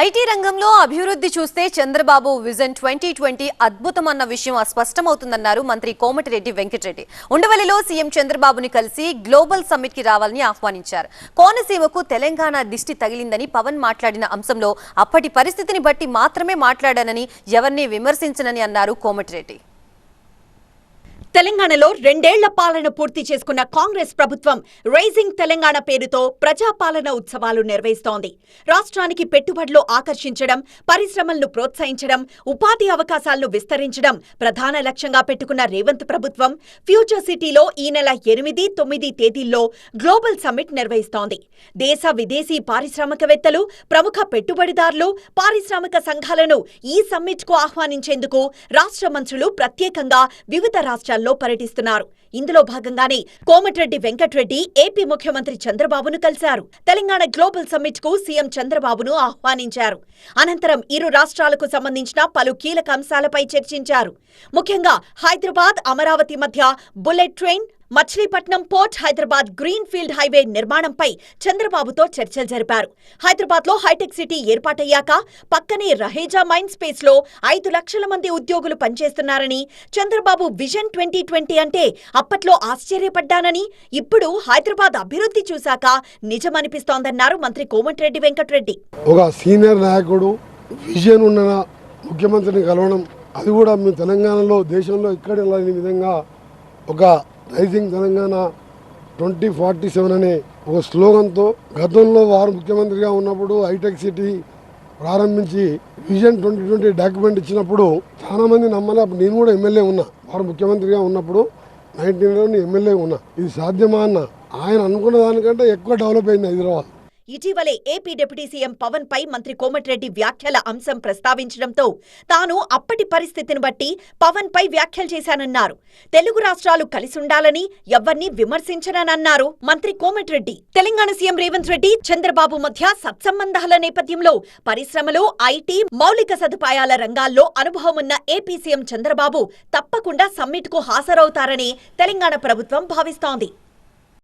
IT రంగంలో అభివృద్ధి చూస్తే చంద్రబాబు విజన్ ట్వంటీ ట్వంటీ అద్భుతమన్న విషయం స్పష్టమవుతుందన్నారు మంత్రి కోమటిరెడ్డి వెంకటరెడ్డి. ఉండవల్లిలో సీఎం చంద్రబాబుని కలిసి గ్లోబల్ సమ్మిట్కి రావాలని ఆహ్వానించారు. కోనసీమకు తెలంగాణ దిష్టి తగిలిందని పవన్ మాట్లాడిన అంశంలో అప్పటి పరిస్థితిని బట్టి మాత్రమే మాట్లాడానని ఎవరిని విమర్శించనని అన్నారు కోమటిరెడ్డి. తెలంగాణలో రెండేళ్ళ పాలన పూర్తి చేసుకున్న కాంగ్రెస్ ప్రభుత్వం రైజింగ్ తెలంగాణ పేరుతో ప్రజాపాలన ఉత్సవాలు నిర్వహిస్తోంది. రాష్ట్రానికి పెట్టుబడులు ఆకర్షించడం పరిశ్రమలను ప్రోత్సహించడం ఉపాధి అవకాశాలను విస్తరించడం ప్రధాన లక్ష్యంగా పెట్టుకున్న రేవంత్ ప్రభుత్వం ఫ్యూచర్ సిటీలో ఈ నెల ఎనిమిది తొమ్మిది తేదీల్లో గ్లోబల్ సమ్మిట్ నిర్వహిస్తోంది. దేశ విదేశీ పారిశ్రామికవేత్తలు ప్రముఖ పెట్టుబడిదారులు పారిశ్రామిక సంఘాలను ఈ సమ్మిట్కు ఆహ్వానించేందుకు రాష్ట్ర మంత్రులు ప్రత్యేకంగా వివిధ రాష్ట్రాలు రాష్ట్రాల్లో పర్యటిస్తున్నారు. ఇందులో భాగంగానే కోమటిరెడ్డి వెంకటరెడ్డి ఏపీ ముఖ్యమంత్రి చంద్రబాబును కలిశారు. తెలంగాణ గ్లోబల్ సమ్మిట్కు సీఎం చంద్రబాబును ఆహ్వానించారు. అనంతరం ఇరు రాష్ట్రాలకు సంబంధించిన పలు కీలక అంశాలపై చర్చించారు. ముఖ్యంగా హైదరాబాద్ అమరావతి మధ్య bullet train Machilipatnam port Hyderabad greenfield highway నిర్మాణంపై చంద్రబాబుతో చర్చలు జరిపారు. హైదరాబాద్లో హైటెక్ సిటీ ఏర్పాటయ్యాక పక్కనే రహేజా మైండ్ స్పేస్లో ఐదు లక్షల మంది ఉద్యోగులు పనిచేస్తున్నారని చంద్రబాబు విజన్ ట్వంటీ ట్వంటీ అంటే అప్పట్లో ఆశ్చర్యపడ్డానని ఇప్పుడు హైదరాబాద్ అభివృద్ధి చూశాక నిజమనిపిస్తోందన్నారు మంత్రి కోమటిరెడ్డి వెంకటరెడ్డి. ఒక సీనియర్ నాయకుడు విజన్ ఉన్న ముఖ్యమంత్రిని కలవడం అది కూడా మేము తెలంగాణలో దేశంలో ఎక్కడ లేని విధంగా ఒక rising Telangana twenty forty seven అనే ఒక స్లోగన్తో గతంలో వారు ముఖ్యమంత్రిగా ఉన్నప్పుడు హైటెక్ సిటీ ప్రారంభించి విజన్ ట్వంటీ ట్వంటీ డాక్యుమెంట్ ఇచ్చినప్పుడు చాలా మంది నమ్మలే. అప్పుడు నేను కూడా ఎమ్మెల్యే ఉన్నా. వారు ముఖ్యమంత్రిగా ఉన్నప్పుడు నైన్టీన్లో ఎమ్మెల్యే ఉన్నా. ఇది సాధ్యమా అన్న? ఆయన అనుకున్న దానికంటే ఎక్కువ డెవలప్ అయింది హైదరాబాద్. ఇటీవలే ఏపీ డిప్యూటీ సీఎం పవన్ పై మంత్రి కోమటిరెడ్డి వ్యాఖ్యల అంశం ప్రస్తావించడంతో తాను అప్పటి పరిస్థితిని బట్టి పవన్ పై వ్యాఖ్యలు చేశానన్నారు. తెలుగు రాష్ట్రాలు కలిసుండాలని ఎవరిని విమర్శించనన్నారు మంత్రి కోమటిరెడ్డి. తెలంగాణ సీఎం రేవంత్ రెడ్డి చంద్రబాబు మధ్య సత్సంబంధాల నేపథ్యంలో పరిశ్రమలు ఐటీ మౌలిక సదుపాయాల రంగాల్లో అనుభవం ఉన్న ఏపీ సీఎం చంద్రబాబు తప్పకుండా సమ్మిట్కు హాజరవుతారని తెలంగాణ ప్రభుత్వం భావిస్తోంది.